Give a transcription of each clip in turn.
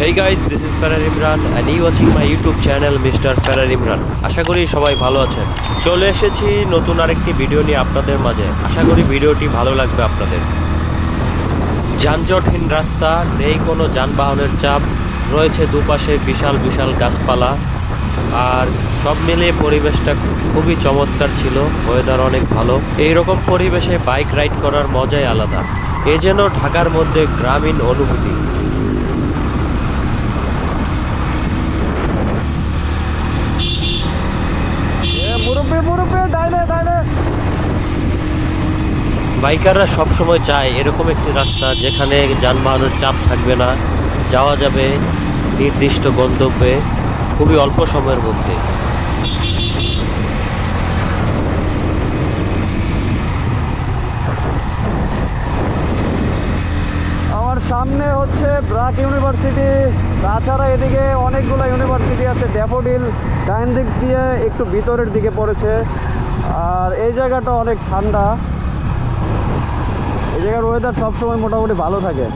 Hey guys, this is Farah Imran and you watching my YouTube channel Mr. Farah Imran. আশা করি সবাই ভালো আছেন। চলে এসেছি নতুন আরেকটি ভিডিও নিয়ে আপনাদের মাঝে। আশা করি ভিডিওটি ভালো লাগবে আপনাদের। যানজটহীন রাস্তা নেই কোনো যানবাহনের চাপ রয়েছে দুপাশে বিশাল বিশাল গাছপালা। আর সব মিলিয়ে পরিবেশটা খুবই চমৎকার ছিল ওয়েদার অনেক ভালো। এই রকম পরিবেশে বাইক রাইড করার মজাই আলাদা। এ যেন ঢাকার মধ্যে গ্রামীণ অনুভূতি মুরব্বী মুরব্বী ডাইনে ডাইনে বাইকাররা সবসময় চায় এরকম একটি রাস্তা যেখানে যানবাহনের চাপ থাকবে না, যাওয়া যাবে নির্দিষ্ট গন্তব্যে খুবই অল্প সময়ের মধ্যে। আমার সামনে হচ্ছে ব্রাক ইউনিভার্সিটি, তাছাড়া এদিকে অনেকগুলো ইউনিভার্সিটি আছে, ড্যাফোডিল ডাইন দিক দিয়ে একটু ভিতরের দিকে পড়েছে। আর এই জায়গাটা অনেক ঠান্ডা। ওয়েদার সবসময় মোটামুটি ভালো থাকে।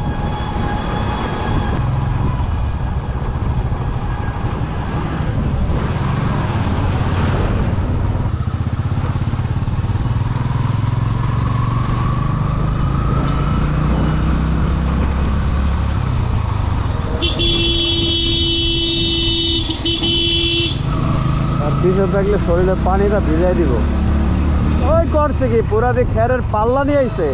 থাকলে শরীরে পানিটা ভিজাই দিব। ওই করছে কি, পুরা দিয়ে খেরের পাল্লা নিয়ে আইছে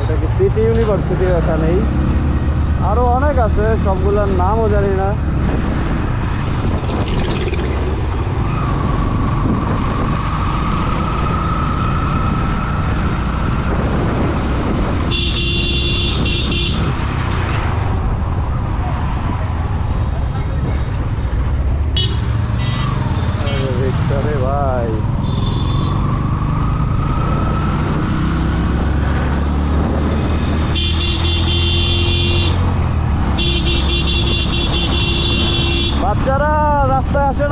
এটা কি সিটি ইউনিভার্সিটি এখানেই আরও অনেক আছে সবগুলোর নামও জানি না। আসে